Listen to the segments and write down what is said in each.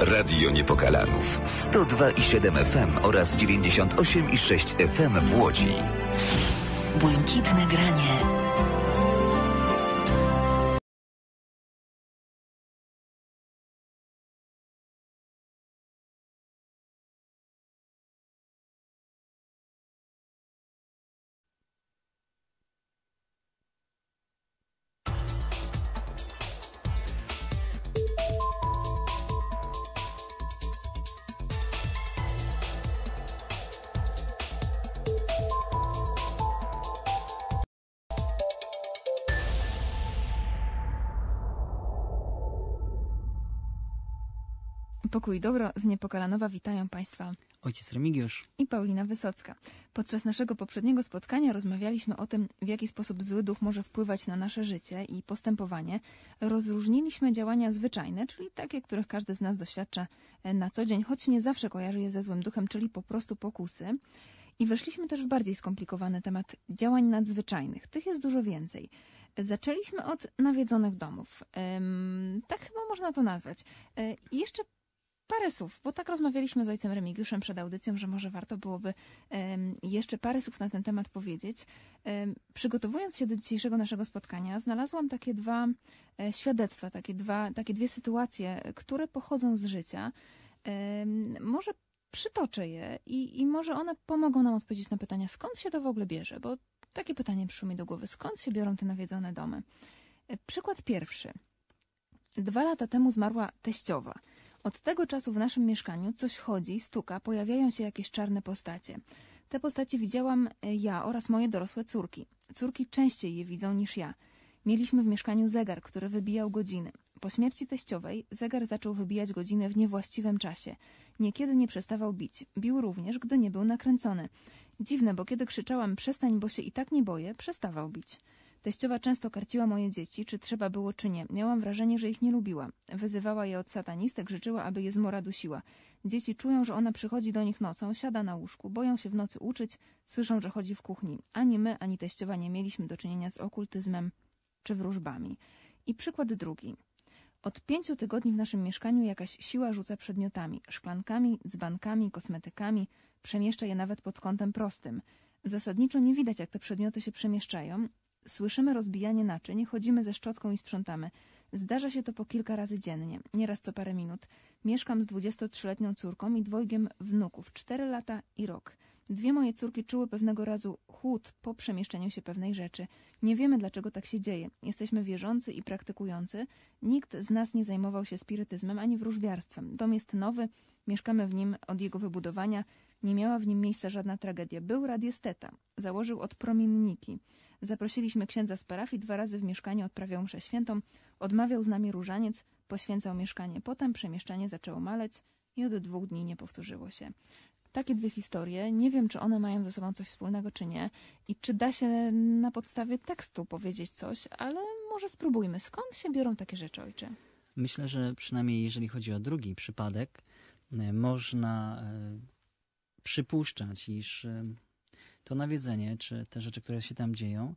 Radio Niepokalanów 102,7 FM oraz 98,6 FM w Łodzi. Błękitne granie. Pokój dobro z Niepokalanowa witają Państwa Ojciec Remigiusz. i Paulina Wysocka. Podczas naszego poprzedniego spotkania rozmawialiśmy o tym, w jaki sposób zły duch może wpływać na nasze życie i postępowanie. Rozróżniliśmy działania zwyczajne, czyli takie, których każdy z nas doświadcza e, na co dzień, choć nie zawsze kojarzy je ze złym duchem, czyli po prostu pokusy. I weszliśmy też w bardziej skomplikowany temat działań nadzwyczajnych. Tych jest dużo więcej. Zaczęliśmy od nawiedzonych domów. Tak chyba można to nazwać. E, jeszcze parę słów, bo tak rozmawialiśmy z ojcem Remigiuszem przed audycją, że może warto byłoby em, jeszcze parę słów na ten temat powiedzieć. Em, przygotowując się do dzisiejszego naszego spotkania, znalazłam takie dwa e, świadectwa, takie, dwa, takie dwie sytuacje, które pochodzą z życia. Em, może przytoczę je i, i może one pomogą nam odpowiedzieć na pytania, skąd się to w ogóle bierze, bo takie pytanie przyszło mi do głowy, skąd się biorą te nawiedzone domy? E, Przykład pierwszy. Dwa lata temu zmarła teściowa. Od tego czasu w naszym mieszkaniu coś chodzi, stuka, pojawiają się jakieś czarne postacie. Te postacie widziałam e, ja oraz moje dorosłe córki. Córki częściej je widzą niż ja. Mieliśmy w mieszkaniu zegar, który wybijał godziny. Po śmierci teściowej zegar zaczął wybijać godziny w niewłaściwym czasie. Niekiedy nie przestawał bić. Bił również, gdy nie był nakręcony. Dziwne, bo kiedy krzyczałam przestań, bo się i tak nie boję, przestawał bić. Teściowa często karciła moje dzieci, czy trzeba było, czy nie. Miałam wrażenie, że ich nie lubiła. Wyzywała je od satanistek, życzyła, aby je zmora dusiła. Dzieci czują, że ona przychodzi do nich nocą, siada na łóżku, boją się w nocy uczyć, słyszą, że chodzi w kuchni. Ani my, ani teściowa nie mieliśmy do czynienia z okultyzmem czy wróżbami. I przykład drugi. Od pięciu tygodni w naszym mieszkaniu jakaś siła rzuca przedmiotami, szklankami, dzbankami, kosmetykami, przemieszcza je nawet pod kątem prostym. Zasadniczo nie widać, jak te przedmioty się przemieszczają. Słyszymy rozbijanie naczyń, chodzimy ze szczotką i sprzątamy. Zdarza się to po kilka razy dziennie, nieraz co parę minut. Mieszkam z 23-letnią córką i dwojgiem wnuków, 4 lata i rok. Dwie moje córki czuły pewnego razu chłód po przemieszczeniu się pewnej rzeczy. Nie wiemy, dlaczego tak się dzieje. Jesteśmy wierzący i praktykujący. Nikt z nas nie zajmował się spirytyzmem ani wróżbiarstwem. Dom jest nowy, mieszkamy w nim od jego wybudowania. Nie miała w nim miejsca żadna tragedia. Był radiesteta. Założył od promienniki. Zaprosiliśmy księdza z parafii, dwa razy w mieszkaniu odprawiał mszę świętą, odmawiał z nami różaniec, poświęcał mieszkanie. Potem przemieszczanie zaczęło maleć i od dwóch dni nie powtórzyło się. Takie dwie historie. Nie wiem, czy one mają ze sobą coś wspólnego, czy nie. I czy da się na podstawie tekstu powiedzieć coś, ale może spróbujmy. Skąd się biorą takie rzeczy, ojcze? Myślę, że przynajmniej jeżeli chodzi o drugi przypadek, e, można e, przypuszczać, iż e, to nawiedzenie, czy te rzeczy, które się tam dzieją,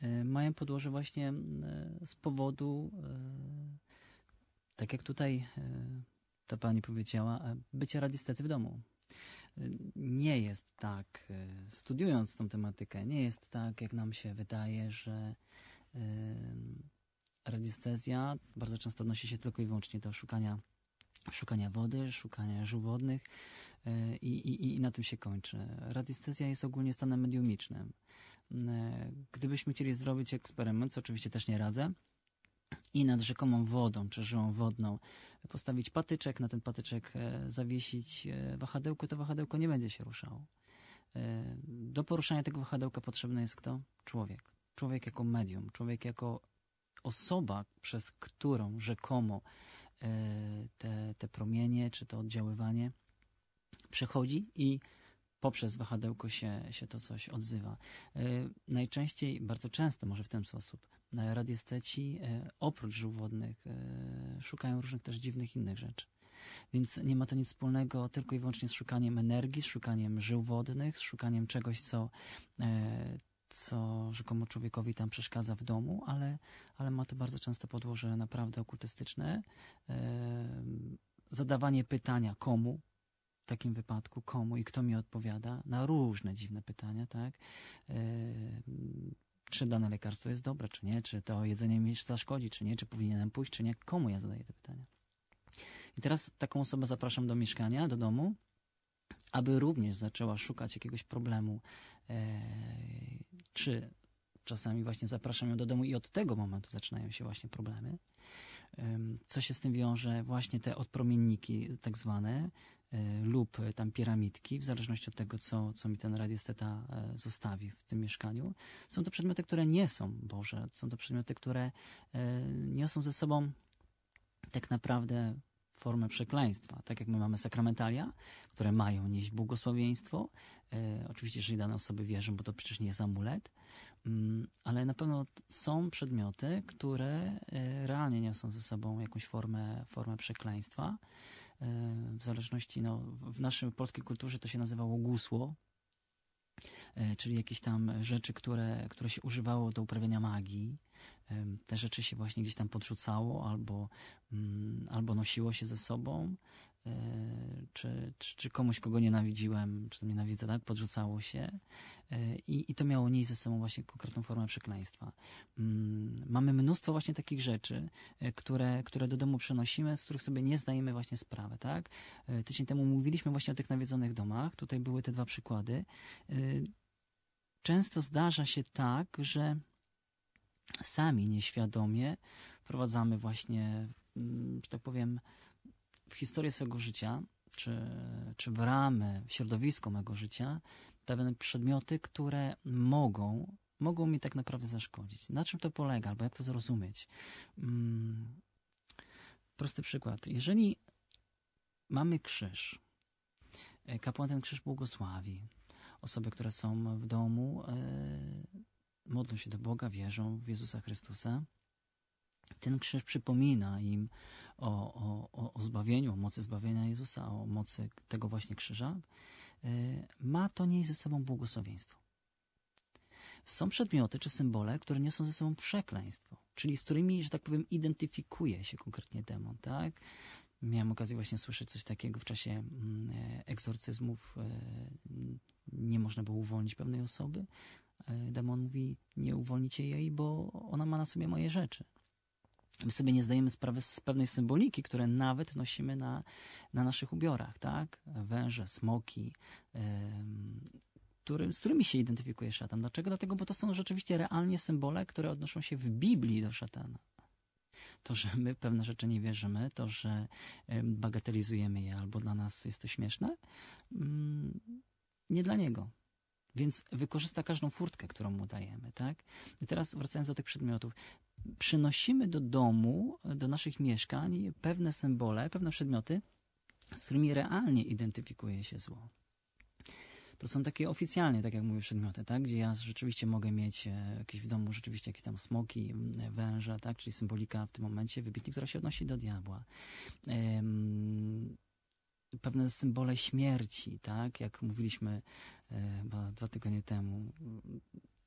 e, mają podłoże właśnie e, z powodu, e, tak jak tutaj ta pani powiedziała, bycia radistety w domu. Nie jest tak, studiując tą tematykę, nie jest tak, jak nam się wydaje, że radiestezja bardzo często odnosi się tylko i wyłącznie do szukania, szukania wody, szukania żył wodnych e, i, i, i na tym się kończy. Radiestezja jest ogólnie stanem mediumicznym. E, Gdybyśmy chcieli zrobić eksperyment, co oczywiście też nie radzę, i nad rzekomą wodą, czy żyłą wodną postawić patyczek, na ten patyczek e, zawiesić wahadełko, to wahadełko nie będzie się ruszało. Do poruszania tego wahadełka potrzebny jest kto? Człowiek. Człowiek jako medium, człowiek jako osoba, przez którą rzekomo te, te promienie, czy to oddziaływanie przechodzi i poprzez wahadełko się, się to coś odzywa. E, Najczęściej, bardzo często może w ten sposób, e, radiesteci e, oprócz żył wodnych e, szukają różnych też dziwnych innych rzeczy. Więc nie ma to nic wspólnego tylko i wyłącznie z szukaniem energii, z szukaniem żył wodnych, z szukaniem czegoś, co, e, co rzekomo człowiekowi tam przeszkadza w domu, ale, ale ma to bardzo często podłoże naprawdę okultystyczne. E, zadawanie pytania komu, w takim wypadku komu i kto mi odpowiada na różne dziwne pytania, tak? E, czy dane lekarstwo jest dobre, czy nie, czy to jedzenie mi zaszkodzi, czy nie, czy powinienem pójść, czy nie, komu ja zadaję te pytania. I teraz taką osobę zapraszam do mieszkania, do domu, aby również zaczęła szukać jakiegoś problemu, czy czasami właśnie zapraszam ją do domu i od tego momentu zaczynają się właśnie problemy. Em, Co się z tym wiąże? Właśnie te odpromienniki tak zwane e, lub tam piramidki, w zależności od tego, co, co mi ten radiesteta e, zostawi w tym mieszkaniu. Są to przedmioty, które nie są Boże. Są to przedmioty, które e, niosą ze sobą tak naprawdę formę przekleństwa. Tak jak my mamy sakramentalia, które mają nieść błogosławieństwo. E, oczywiście, jeżeli dane osoby wierzą, bo to przecież nie jest amulet. Mm, ale na pewno są przedmioty, które e, realnie niosą ze sobą jakąś formę, formę przekleństwa. E, W zależności, no, w w naszej polskiej kulturze to się nazywało gusło, e, czyli jakieś tam rzeczy, które, które się używało do uprawiania magii. Te rzeczy się właśnie gdzieś tam podrzucało albo, mm, albo nosiło się ze sobą. e, Czy, czy, czy komuś, kogo nienawidziłem, czy to nienawidzę, tak? Podrzucało się. E, I, I to miało nieść ze sobą właśnie konkretną formę przekleństwa. Mm, Mamy mnóstwo właśnie takich rzeczy, e, które, które do domu przenosimy, z których sobie nie zdajemy właśnie sprawy, tak? Tydzień temu mówiliśmy właśnie o tych nawiedzonych domach. Tutaj były te dwa przykłady. Często zdarza się tak, że sami nieświadomie wprowadzamy właśnie, mm, że tak powiem, w historię swojego życia, czy, czy w ramy, w środowisko mego życia, pewne przedmioty, które mogą, mogą mi tak naprawdę zaszkodzić. Na czym to polega, albo jak to zrozumieć? Mm, prosty przykład. Jeżeli mamy krzyż, e, kapłan ten krzyż błogosławi, osoby, które są w domu, e, modlą się do Boga, wierzą w Jezusa Chrystusa. Ten krzyż przypomina im o, o, o, zbawieniu, o mocy zbawienia Jezusa, o mocy tego właśnie krzyża. E, Ma to nieść ze sobą błogosławieństwo. Są przedmioty czy symbole, które niosą ze sobą przekleństwo, czyli z którymi, że tak powiem, identyfikuje się konkretnie demon, tak? Miałem okazję właśnie słyszeć coś takiego w czasie mm, e, egzorcyzmów. e, Nie można było uwolnić pewnej osoby. E, Demon mówi, nie uwolnicie jej, bo ona ma na sobie moje rzeczy. My sobie nie zdajemy sprawy z pewnej symboliki, które nawet nosimy na, na naszych ubiorach, tak? Węże, smoki, którym, z którymi się identyfikuje szatan. Dlaczego? Dlatego, bo to są rzeczywiście realnie symbole, które odnoszą się w Biblii do szatana. To, że my pewne rzeczy nie wierzymy, to, że em, bagatelizujemy je albo dla nas jest to śmieszne, mm, nie dla niego. Więc wykorzysta każdą furtkę, którą mu dajemy, tak? I teraz wracając do tych przedmiotów. Przynosimy do domu, do naszych mieszkań pewne symbole, pewne przedmioty, z którymi realnie identyfikuje się zło. To są takie oficjalnie, tak jak mówię, przedmioty, tak? Gdzie ja rzeczywiście mogę mieć e, jakieś w domu rzeczywiście jakieś tam smoki, węże, tak? Czyli symbolika w tym momencie wybitnie, która się odnosi do diabła. Pewne symbole śmierci, tak? Jak mówiliśmy chyba dwa tygodnie temu.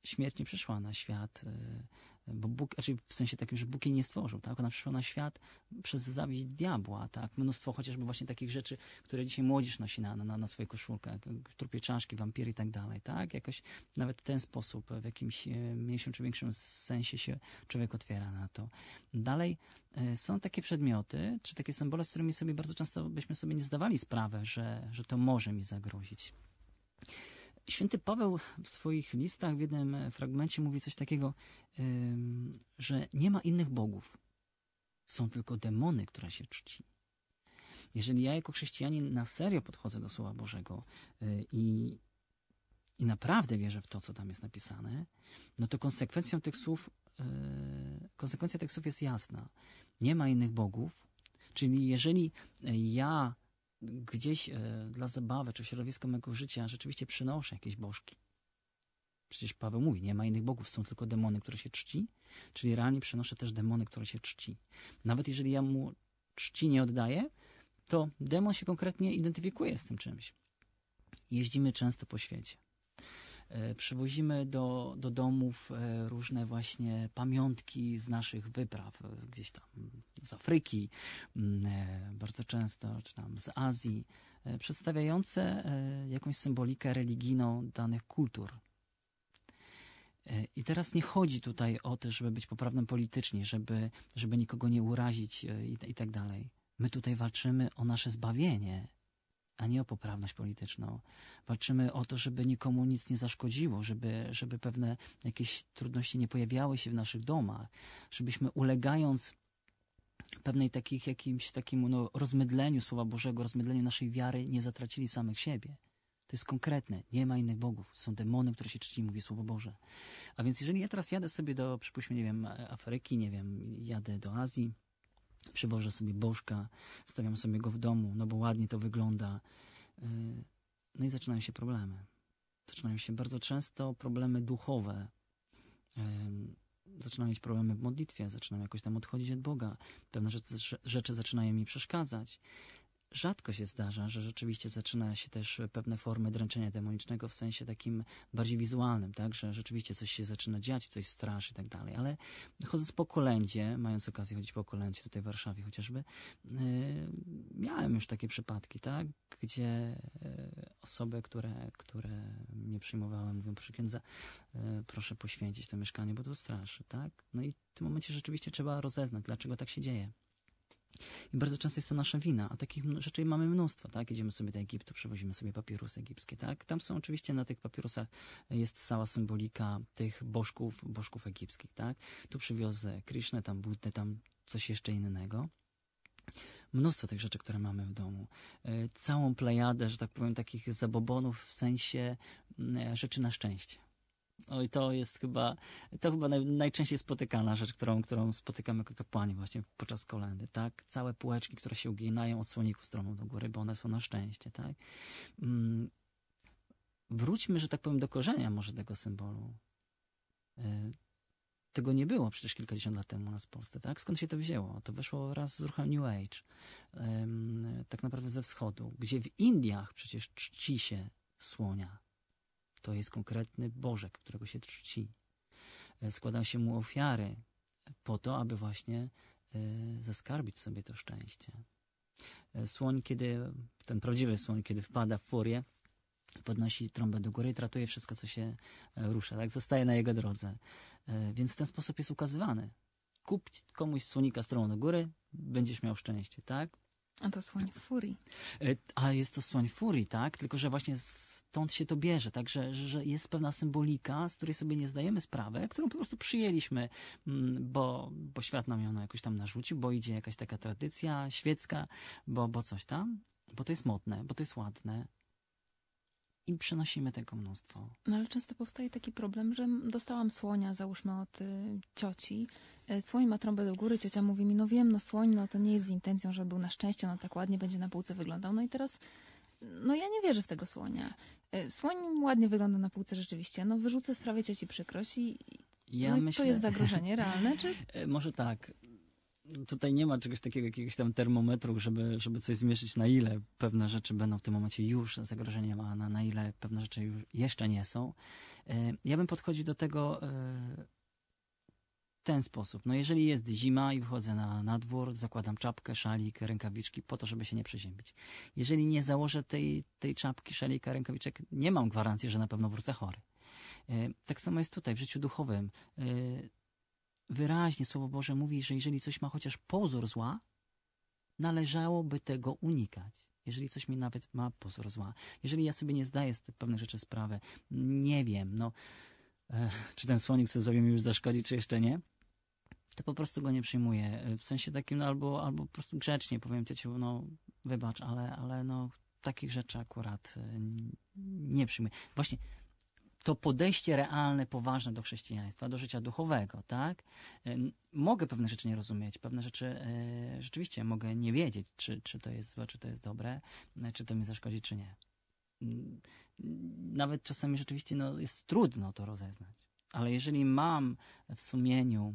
Śmierć nie przyszła na świat, e, bo Bóg, znaczy w sensie takim, że Bóg jej nie stworzył, tak? Ona przyszła na świat przez zawiść diabła, tak? Mnóstwo chociażby właśnie takich rzeczy, które dzisiaj młodzież nosi na, na, na swoje koszulkach, trupie czaszki, wampiry i tak dalej, tak? Jakoś nawet w ten sposób, w jakimś e, mniejszym czy większym sensie się człowiek otwiera na to. Dalej e, są takie przedmioty, czy takie symbole, z którymi sobie bardzo często byśmy sobie nie zdawali sprawy, że, że to może mi zagrozić. Święty Paweł w swoich listach w jednym fragmencie mówi coś takiego, że nie ma innych bogów. Są tylko demony, które się czci. Jeżeli ja jako chrześcijanin na serio podchodzę do Słowa Bożego y, i, i naprawdę wierzę w to, co tam jest napisane, no to konsekwencją tych słów, y, konsekwencja tych słów jest jasna. Nie ma innych bogów, czyli jeżeli ja gdzieś e, dla zabawy czy w środowisku mego życia rzeczywiście przynoszę jakieś bożki. Przecież Paweł mówi, nie ma innych bogów, są tylko demony, które się czci, czyli realnie przynoszę też demony, które się czci. Nawet jeżeli ja mu czci nie oddaję, to demon się konkretnie identyfikuje z tym czymś. Jeździmy często po świecie. E, Przywozimy do, do domów e, różne właśnie pamiątki z naszych wypraw, e, gdzieś tam z Afryki, bardzo często, czy tam z Azji, przedstawiające jakąś symbolikę religijną danych kultur. I teraz nie chodzi tutaj o to, żeby być poprawnym politycznie, żeby, żeby nikogo nie urazić i, i tak dalej. My tutaj walczymy o nasze zbawienie, a nie o poprawność polityczną. Walczymy o to, żeby nikomu nic nie zaszkodziło, żeby, żeby pewne jakieś trudności nie pojawiały się w naszych domach, żebyśmy ulegając pewnej takich, jakimś takim no, rozmydleniu Słowa Bożego, rozmydleniu naszej wiary, nie zatracili samych siebie. To jest konkretne. Nie ma innych bogów. Są demony, które się czci, mówi Słowo Boże. A więc jeżeli ja teraz jadę sobie do, przypuśćmy, nie wiem, Afryki, nie wiem, jadę do Azji, przywożę sobie bożka, stawiam sobie go w domu, no bo ładnie to wygląda. Yy, No i zaczynają się problemy. Zaczynają się bardzo często problemy duchowe. Yy, Zaczynam mieć problemy w modlitwie, zaczynam jakoś tam odchodzić od Boga. Pewne rzeczy, rzeczy zaczynają mi przeszkadzać. Rzadko się zdarza, że rzeczywiście zaczyna się też pewne formy dręczenia demonicznego w sensie takim bardziej wizualnym, tak? że rzeczywiście coś się zaczyna dziać, coś straszy i tak dalej. Ale chodząc po kolędzie, mając okazję chodzić po kolędzie tutaj w Warszawie chociażby, yy, miałem już takie przypadki, tak? gdzie yy, osoby, które, które mnie przyjmowały, mówią, proszę księdza, yy, proszę poświęcić to mieszkanie, bo to straszy. Tak? No i w tym momencie rzeczywiście trzeba rozeznać, dlaczego tak się dzieje. I bardzo często jest to nasza wina, a takich rzeczy mamy mnóstwo, tak? Idziemy sobie do Egiptu, przywozimy sobie papirusy egipskie, tak? Tam są oczywiście na tych papirusach jest cała symbolika tych bożków, bożków egipskich, tak? Tu przywiozę Krishnę, tam Buddę, tam coś jeszcze innego. Mnóstwo tych rzeczy, które mamy w domu. E, Całą plejadę, że tak powiem, takich zabobonów w sensie mm, rzeczy na szczęście. Oj, to jest chyba, to chyba naj, najczęściej spotykana rzecz, którą, którą spotykamy jako kapłani właśnie podczas kolendy, tak? Całe półeczki, które się uginają od słoników stroną do góry, bo one są na szczęście, tak? Mm, wróćmy, że tak powiem, do korzenia może tego symbolu. Y, Tego nie było przecież kilkadziesiąt lat temu u nas w Polsce, tak? Skąd się to wzięło? To weszło raz z ruchem New Age, Ym, tak naprawdę ze wschodu, gdzie w Indiach przecież czci się słonia. To jest konkretny bożek, którego się czci. E, Składa się mu ofiary po to, aby właśnie e, zaskarbić sobie to szczęście. E, Słoń, kiedy, ten prawdziwy słoń, kiedy wpada w furię, podnosi trąbę do góry i tratuje wszystko, co się rusza, tak? Zostaje na jego drodze. Więc w ten sposób jest ukazywany. Kup komuś słonika z do góry, będziesz miał szczęście, tak? A to słoń furii. E, A jest to słoń furii, tak? Tylko, że właśnie stąd się to bierze, tak? Że, że jest pewna symbolika, z której sobie nie zdajemy sprawy, którą po prostu przyjęliśmy, mm, bo, bo świat nam ją jakoś tam narzucił, bo idzie jakaś taka tradycja świecka, bo, bo coś tam, bo to jest modne, bo to jest ładne. I przynosimy tego mnóstwo. No ale często powstaje taki problem, że dostałam słonia, załóżmy od y, cioci. Y, Słoń ma trąbę do góry, ciocia mówi mi, no wiem, no słoń, no to nie jest z intencją, żeby był na szczęście, no tak ładnie będzie na półce wyglądał. No i teraz, no ja nie wierzę w tego słonia. Y, Słoń ładnie wygląda na półce rzeczywiście, no wyrzucę sprawie cioci przykrość i Ja no myślę, to jest zagrożenie realne, czy E, Może tak. Tutaj nie ma czegoś takiego, jakiegoś tam termometru, żeby, żeby coś zmierzyć, na ile pewne rzeczy będą w tym momencie już zagrożeniem, a na, na ile pewne rzeczy już jeszcze nie są. E, Ja bym podchodził do tego e, w ten sposób. No jeżeli jest zima i wychodzę na, na dwór, zakładam czapkę, szalik, rękawiczki po to, żeby się nie przeziębić. Jeżeli nie założę tej, tej czapki, szalika, rękawiczek, nie mam gwarancji, że na pewno wrócę chory. E, Tak samo jest tutaj, w życiu duchowym. Wyraźnie Słowo Boże mówi, że jeżeli coś ma chociaż pozór zła, należałoby tego unikać. Jeżeli coś mi nawet ma pozór zła. Jeżeli ja sobie nie zdaję z pewnych rzeczy sprawy, nie wiem, no, e, czy ten słonik chce sobie mi już zaszkodzić, czy jeszcze nie, to po prostu go nie przyjmuję. E, W sensie takim, no, albo, albo po prostu grzecznie powiem ciociu, no, wybacz, ale, ale no, takich rzeczy akurat e, nie przyjmuję. Właśnie to podejście realne, poważne do chrześcijaństwa, do życia duchowego, tak? Mogę pewne rzeczy nie rozumieć, pewne rzeczy e, rzeczywiście mogę nie wiedzieć, czy, czy to jest złe, czy to jest dobre, e, czy to mi zaszkodzi, czy nie. Nawet czasami rzeczywiście no, jest trudno to rozeznać. Ale jeżeli mam w sumieniu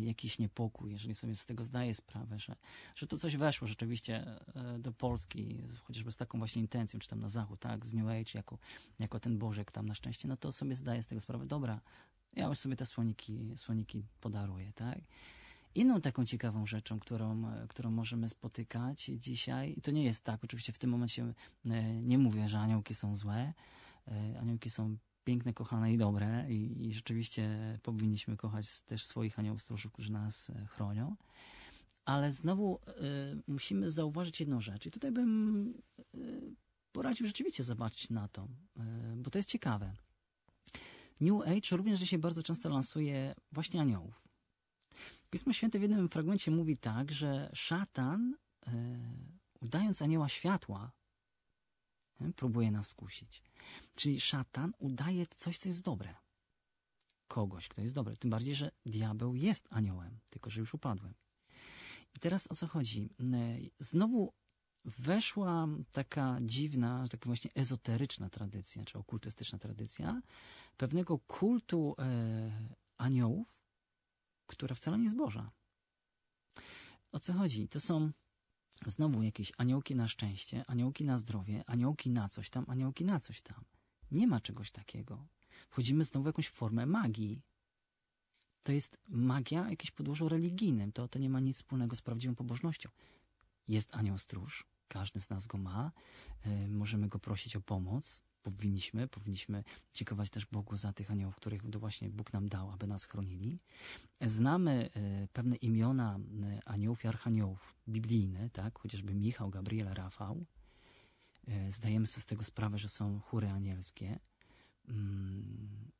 jakiś niepokój, jeżeli sobie z tego zdaję sprawę, że, że to coś weszło rzeczywiście y, do Polski, chociażby z taką właśnie intencją, czy tam na zachód, tak, z New Age, jako, jako ten Bożek tam na szczęście, no to sobie zdaję z tego sprawę, dobra, ja już sobie te słoniki, słoniki podaruję, tak. Inną taką ciekawą rzeczą, którą, e, którą możemy spotykać dzisiaj, i to nie jest tak, oczywiście w tym momencie e, nie mówię, że aniołki są złe, e, aniołki są piękne, kochane i dobre i, i rzeczywiście powinniśmy kochać też swoich aniołów stróżów, którzy nas e, chronią. Ale znowu e, musimy zauważyć jedną rzecz i tutaj bym e, poradził rzeczywiście zobaczyć na to, e, bo to jest ciekawe. New Age również dzisiaj bardzo często lansuje właśnie aniołów. Pismo Święte w jednym fragmencie mówi tak, że szatan, udając anioła światła, próbuje nas skusić. Czyli szatan udaje coś, co jest dobre. Kogoś, kto jest dobry. Tym bardziej, że diabeł jest aniołem, tylko że już upadłem. I teraz o co chodzi? E, Znowu weszła taka dziwna, tak właśnie ezoteryczna tradycja, czy okultystyczna tradycja pewnego kultu e, aniołów, która wcale nie jest Boża. O co chodzi? To są znowu jakieś aniołki na szczęście, aniołki na zdrowie, aniołki na coś tam, aniołki na coś tam. Nie ma czegoś takiego. Wchodzimy znowu w jakąś formę magii. To jest magia o jakimś podłożu religijnym. To, to nie ma nic wspólnego z prawdziwą pobożnością. Jest anioł stróż, każdy z nas go ma. E, możemy go prosić o pomoc. Powinniśmy, powinniśmy dziękować też Bogu za tych aniołów, których właśnie Bóg nam dał, aby nas chronili. Znamy e, pewne imiona e, aniołów i archaniołów biblijne, tak? chociażby Michał, Gabriel, Rafał. E, Zdajemy sobie z tego sprawę, że są chóry anielskie. Mm,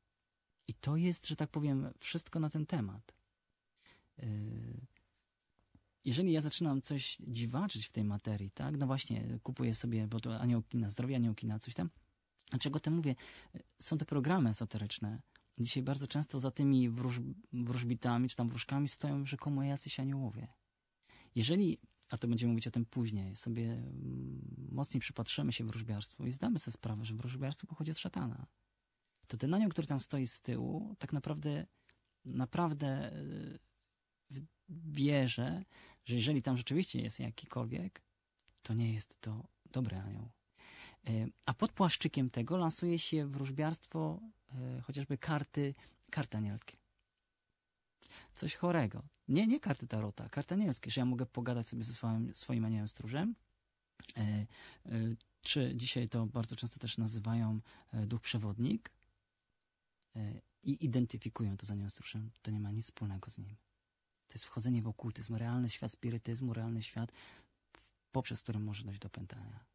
I to jest, że tak powiem, wszystko na ten temat. Jeżeli ja zaczynam coś dziwaczyć w tej materii, tak, no właśnie, kupuję sobie, bo to aniołki na zdrowie, aniołki na coś tam. Dlaczego to mówię? Są te programy esoteryczne. Dzisiaj bardzo często za tymi wróż, wróżbitami czy tam wróżkami stoją rzekomo jacyś aniołowie. Jeżeli, a to będziemy mówić o tym później, sobie mm, mocniej przypatrzymy się wróżbiarstwu i zdamy sobie sprawę, że wróżbiarstwo pochodzi od szatana, to ten anioł, który tam stoi z tyłu, tak naprawdę, naprawdę y, wierzę, że jeżeli tam rzeczywiście jest jakikolwiek, to nie jest to dobry anioł. E, A pod płaszczykiem tego lansuje się wróżbiarstwo, e, chociażby karty, karty anielskie. Coś chorego. Nie, nie karty tarota, karty anielskie, że ja mogę pogadać sobie ze swoim, swoim aniołem stróżem. E, Czy dzisiaj to bardzo często też nazywają duch przewodnik i identyfikują to z aniołem stróżem. To nie ma nic wspólnego z nim. To jest wchodzenie w okultyzm, realny świat spirytyzmu, realny świat, poprzez który może dojść do pętania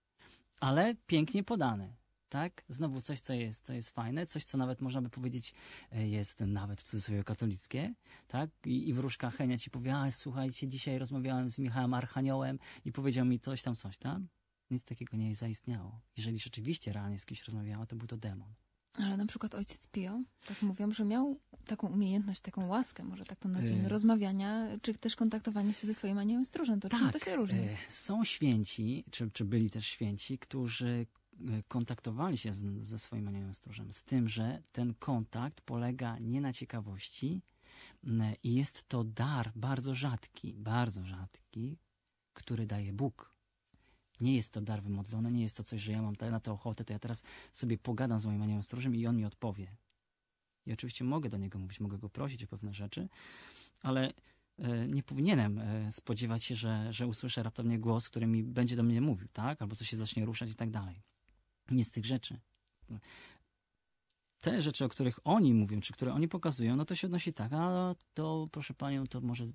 ale pięknie podane. Tak? Znowu coś, co jest, co jest fajne, coś, co nawet można by powiedzieć e, jest nawet w cudzysłowie katolickie, tak? I, i wróżka Henia ci powie, a słuchajcie, dzisiaj rozmawiałem z Michałem Archaniołem i powiedział mi coś tam, coś tam. Nic takiego nie zaistniało. Jeżeli rzeczywiście realnie z kimś rozmawiała, to był to demon. Ale na przykład ojciec Pio, tak mówią, że miał taką umiejętność, taką łaskę, może tak to nazwijmy, Y. rozmawiania, czy też kontaktowania się ze swoim aniołem stróżem. To czym to się różni? e, są święci, czy, czy byli też święci, którzy e, kontaktowali się z, ze swoim aniołem stróżem, z tym, że ten kontakt polega nie na ciekawości i jest to dar bardzo rzadki, bardzo rzadki, który daje Bóg. Nie jest to dar wymodlony, nie jest to coś, że ja mam na to ochotę, to ja teraz sobie pogadam z moim aniołem stróżem i on mi odpowie. I oczywiście mogę do niego mówić, mogę go prosić o pewne rzeczy, ale e, nie powinienem e, spodziewać się, że, że usłyszę raptownie głos, który mi będzie do mnie mówił, tak? Albo coś się zacznie ruszać i tak dalej. Nic z tych rzeczy. Te rzeczy, o których oni mówią, czy które oni pokazują, no to się odnosi tak, a to proszę panią, to może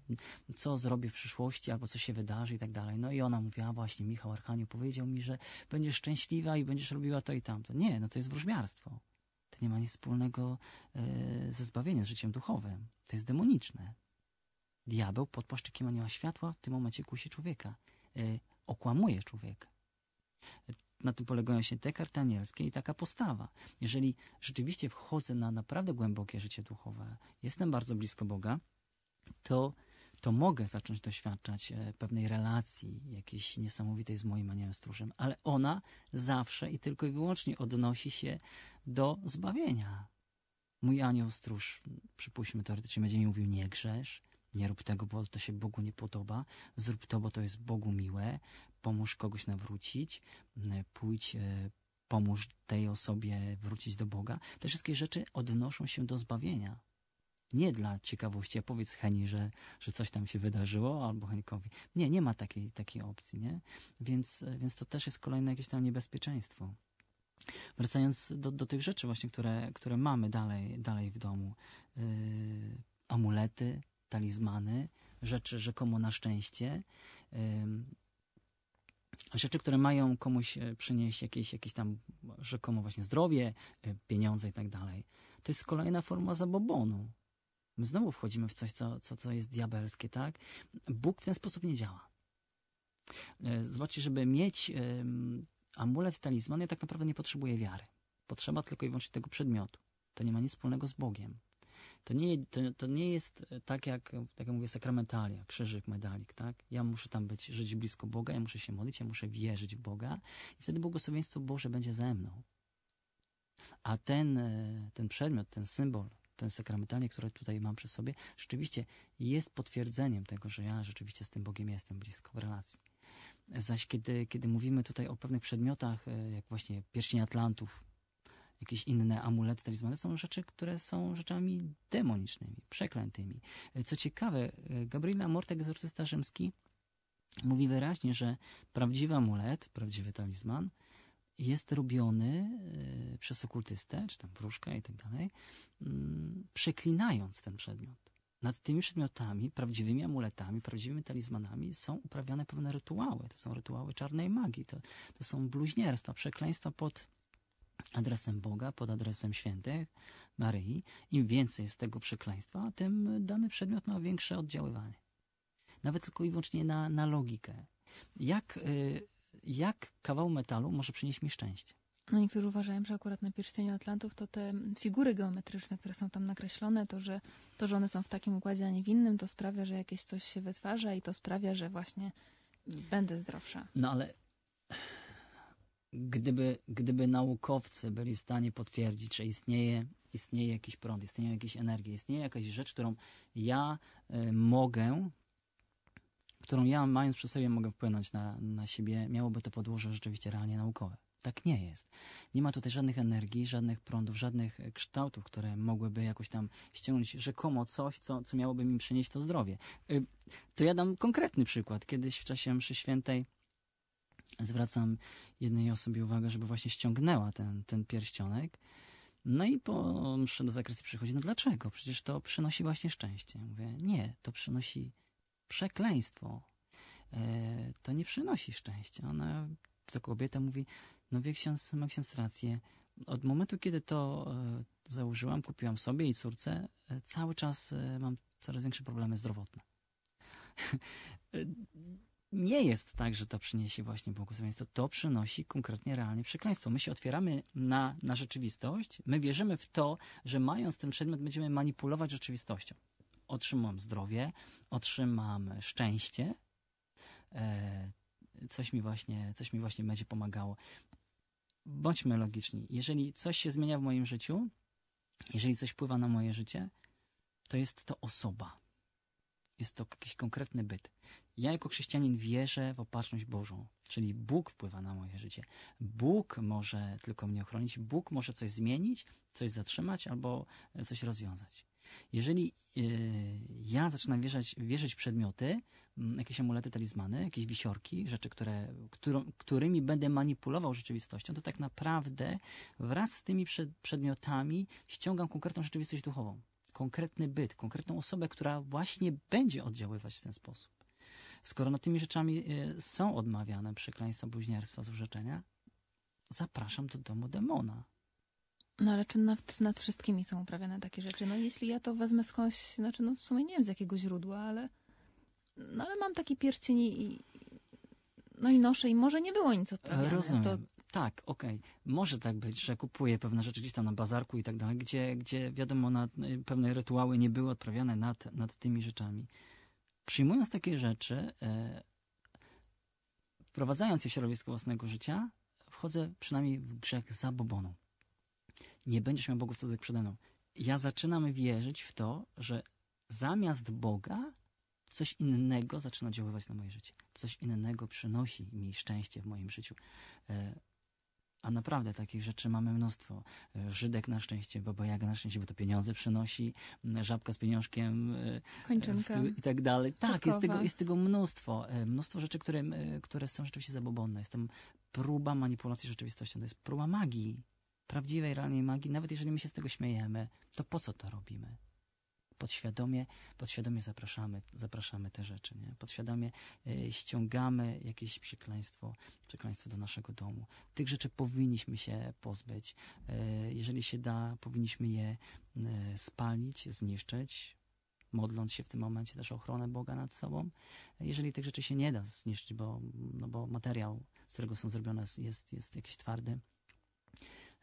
co zrobię w przyszłości, albo co się wydarzy i tak dalej. No i ona mówiła, właśnie Michał Archanioł powiedział mi, że będziesz szczęśliwa i będziesz robiła to i tamto. Nie, no to jest wróżbiarstwo. To nie ma nic wspólnego e, ze zbawieniem, z życiem duchowym. To jest demoniczne. Diabeł pod płaszczykiem anioła światła w tym momencie kusi człowieka. E, okłamuje człowieka. Na tym polegają się te karty anielskie i taka postawa. Jeżeli rzeczywiście wchodzę na naprawdę głębokie życie duchowe, jestem bardzo blisko Boga, to, to mogę zacząć doświadczać e, pewnej relacji jakiejś niesamowitej z moim aniołem stróżem, ale ona zawsze i tylko i wyłącznie odnosi się do zbawienia. Mój anioł stróż, przypuśćmy teoretycznie, będzie mi mówił nie grzesz, nie rób tego, bo to się Bogu nie podoba, zrób to, bo to jest Bogu miłe, pomóż kogoś nawrócić, m, pójdź, e, pomóż tej osobie wrócić do Boga. Te wszystkie rzeczy odnoszą się do zbawienia. Nie dla ciekawości, a powiedz Heni, że, że coś tam się wydarzyło, albo Henikowi. Nie, nie ma takiej, takiej opcji, nie? Więc, e, więc to też jest kolejne jakieś tam niebezpieczeństwo. Wracając do, do tych rzeczy właśnie, które, które mamy dalej, dalej w domu. Yy, amulety, talizmany, rzeczy rzekomo na szczęście. Rzeczy, które mają komuś e, przynieść jakieś, jakieś tam rzekomo właśnie zdrowie, e, pieniądze i tak dalej. To jest kolejna forma zabobonu. My znowu wchodzimy w coś, co, co, co jest diabelskie, tak? Bóg w ten sposób nie działa. E, Zobaczcie, żeby mieć amulet, talizman, ja tak naprawdę nie potrzebuję wiary. Potrzeba tylko i wyłącznie tego przedmiotu. To nie ma nic wspólnego z Bogiem. To nie, to, to nie jest e, tak jak, tak jak mówię, sakramentalia, krzyżyk, medalik, tak? Ja muszę tam być, żyć blisko Boga, ja muszę się modlić, ja muszę wierzyć w Boga i wtedy błogosławieństwo Boże będzie ze mną. A ten, e, ten przedmiot, ten symbol, ten sakramentalnie, który tutaj mam przy sobie, rzeczywiście jest potwierdzeniem tego, że ja rzeczywiście z tym Bogiem jestem blisko w relacji. Zaś kiedy, kiedy mówimy tutaj o pewnych przedmiotach, e, jak właśnie pierścień Atlantów, jakieś inne amulety, talizmany, są rzeczy, które są rzeczami demonicznymi, przeklętymi. E, Co ciekawe, e, Gabriela Morte, egzorcysta rzymski, mówi wyraźnie, że prawdziwy amulet, prawdziwy talizman jest robiony e, przez okultystę, czy tam wróżkę i tak dalej, mm, przeklinając ten przedmiot. Nad tymi przedmiotami, prawdziwymi amuletami, prawdziwymi talizmanami są uprawiane pewne rytuały. To są rytuały czarnej magii, to, to są bluźnierstwa, przekleństwa pod adresem Boga, pod adresem świętych, Maryi. Im więcej jest tego przekleństwa, tym dany przedmiot ma większe oddziaływanie. Nawet tylko i wyłącznie na, na logikę. Jak, y, jak kawał metalu może przynieść mi szczęście? No niektórzy uważają, że akurat na pierścieniu Atlantów to te figury geometryczne, które są tam nakreślone, to że, to, że one są w takim układzie, a nie w innym, to sprawia, że jakieś coś się wytwarza i to sprawia, że właśnie będę zdrowsza. No ale gdyby, gdyby naukowcy byli w stanie potwierdzić, że istnieje, istnieje jakiś prąd, istnieją jakieś energie, istnieje jakaś rzecz, którą ja y, mogę, którą ja mając przy sobie mogę wpłynąć na, na siebie, miałoby to podłoże rzeczywiście realnie naukowe. Tak nie jest. Nie ma tutaj żadnych energii, żadnych prądów, żadnych e, kształtów, które mogłyby jakoś tam ściągnąć rzekomo coś, co, co miałoby mi przynieść to zdrowie. Y, To ja dam konkretny przykład. Kiedyś w czasie mszy świętej zwracam jednej osobie uwagę, żeby właśnie ściągnęła ten, ten pierścionek. No i po mszy do zakresu przychodzi, no dlaczego? Przecież to przynosi właśnie szczęście. Mówię, nie, to przynosi przekleństwo. E, to nie przynosi szczęścia. Ona, to kobieta mówi, no wie ksiądz, ma ksiądz rację. Od momentu, kiedy to e, założyłam, kupiłam sobie i córce, e, cały czas e, mam coraz większe problemy zdrowotne. nie jest tak, że to przyniesie właśnie błogosławieństwo. To przynosi konkretnie realnie przekleństwo. My się otwieramy na, na rzeczywistość, my wierzymy w to, że mając ten przedmiot będziemy manipulować rzeczywistością. Otrzymam zdrowie, otrzymam szczęście, e, coś, mi właśnie, coś mi właśnie będzie pomagało. Bądźmy logiczni. Jeżeli coś się zmienia w moim życiu, jeżeli coś wpływa na moje życie, to jest to osoba. Jest to jakiś konkretny byt. Ja jako chrześcijanin wierzę w opatrzność Bożą, czyli Bóg wpływa na moje życie. Bóg może tylko mnie ochronić, Bóg może coś zmienić, coś zatrzymać albo coś rozwiązać. Jeżeli yy, ja zaczynam wierzyć, wierzyć przedmioty, mm, jakieś amulety, talizmany, jakieś wisiorki, rzeczy, które, którymi będę manipulował rzeczywistością, to tak naprawdę wraz z tymi przed, przedmiotami ściągam konkretną rzeczywistość duchową. Konkretny byt, konkretną osobę, która właśnie będzie oddziaływać w ten sposób. Skoro nad tymi rzeczami y, są odmawiane przekleństwa, bluźnierstwa, złorzeczenia, zapraszam do domu demona. No ale czy nad, nad wszystkimi są uprawiane takie rzeczy? No jeśli ja to wezmę skądś, znaczy no w sumie nie wiem z jakiego źródła, ale no ale mam taki pierścień i, no i noszę i może nie było nic odprawiane. Rozumiem. To Tak, okej. Może tak być, że kupuję pewne rzeczy gdzieś tam na bazarku i tak dalej, gdzie, gdzie wiadomo, na, pewne rytuały nie były odprawiane nad, nad tymi rzeczami. Przyjmując takie rzeczy, e, wprowadzając je w środowisko własnego życia, wchodzę przynajmniej w grzech zabobonu. Nie będziesz miał bogów cudzych przede mną. ja zaczynam wierzyć w to, że zamiast Boga coś innego zaczyna działać na moje życie. Coś innego przynosi mi szczęście w moim życiu. E, A naprawdę takich rzeczy mamy mnóstwo. E, Żydek na szczęście, Baba Jaga na szczęście, bo to pieniądze przynosi, żabka z pieniążkiem e, Kończynka. tył i tak dalej. Tak, jest tego, jest tego mnóstwo. E, Mnóstwo rzeczy, które, e, które są rzeczywiście zabobonne. Jest tam próba manipulacji rzeczywistością. To jest próba magii. Prawdziwej, realnej magii. Nawet jeżeli my się z tego śmiejemy, to po co to robimy? Podświadomie, podświadomie zapraszamy, zapraszamy te rzeczy. Nie? Podświadomie e, ściągamy jakieś przekleństwo, przekleństwo do naszego domu. Tych rzeczy powinniśmy się pozbyć. E, jeżeli się da, powinniśmy je e, spalić, zniszczyć, modląc się w tym momencie też ochronę Boga nad sobą. Jeżeli tych rzeczy się nie da zniszczyć, bo, no bo materiał, z którego są zrobione, jest, jest, jakiś twardy,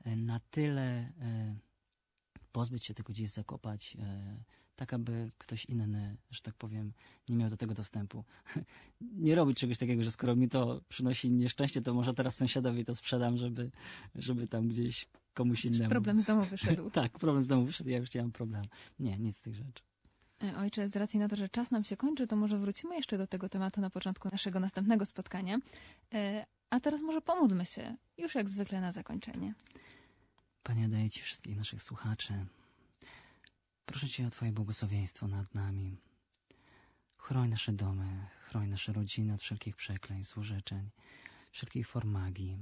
na tyle pozbyć się tego gdzieś, zakopać, e, tak aby ktoś inny, że tak powiem, nie miał do tego dostępu. nie robić czegoś takiego, że skoro mi to przynosi nieszczęście, to może teraz sąsiadowi to sprzedam, żeby, żeby tam gdzieś komuś innemu. Problem z domu wyszedł. Tak, problem z domu wyszedł, ja już nie mam problemu. Nie, nic z tych rzeczy. E, Ojcze, z racji na to, że czas nam się kończy, to może wrócimy jeszcze do tego tematu na początku naszego następnego spotkania. E, A teraz może pomódlmy się, już jak zwykle na zakończenie. Panie, daję Ci wszystkich naszych słuchaczy. Proszę Cię o Twoje błogosławieństwo nad nami. Chroń nasze domy, chroń nasze rodziny od wszelkich przekleństw, złorzeczeń, wszelkich form magii.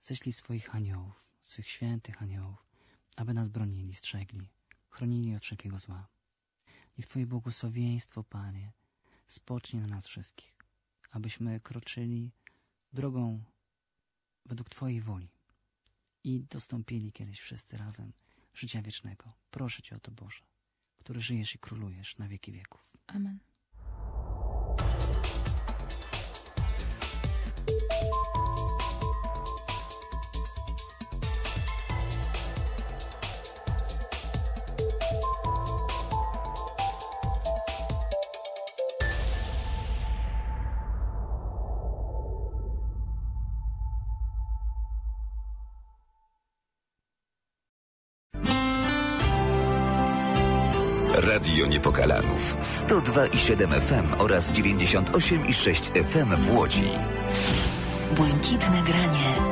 Ześlij swoich aniołów, swych świętych aniołów, aby nas bronili, strzegli, chronili od wszelkiego zła. Niech Twoje błogosławieństwo, Panie, spocznie na nas wszystkich, abyśmy kroczyli drogą według Twojej woli i dostąpili kiedyś wszyscy razem życia wiecznego. Proszę Cię o to, Boże, który żyjesz i królujesz na wieki wieków. Amen. 102,7 FM oraz 98,6 FM w Łodzi. Błękitne granie.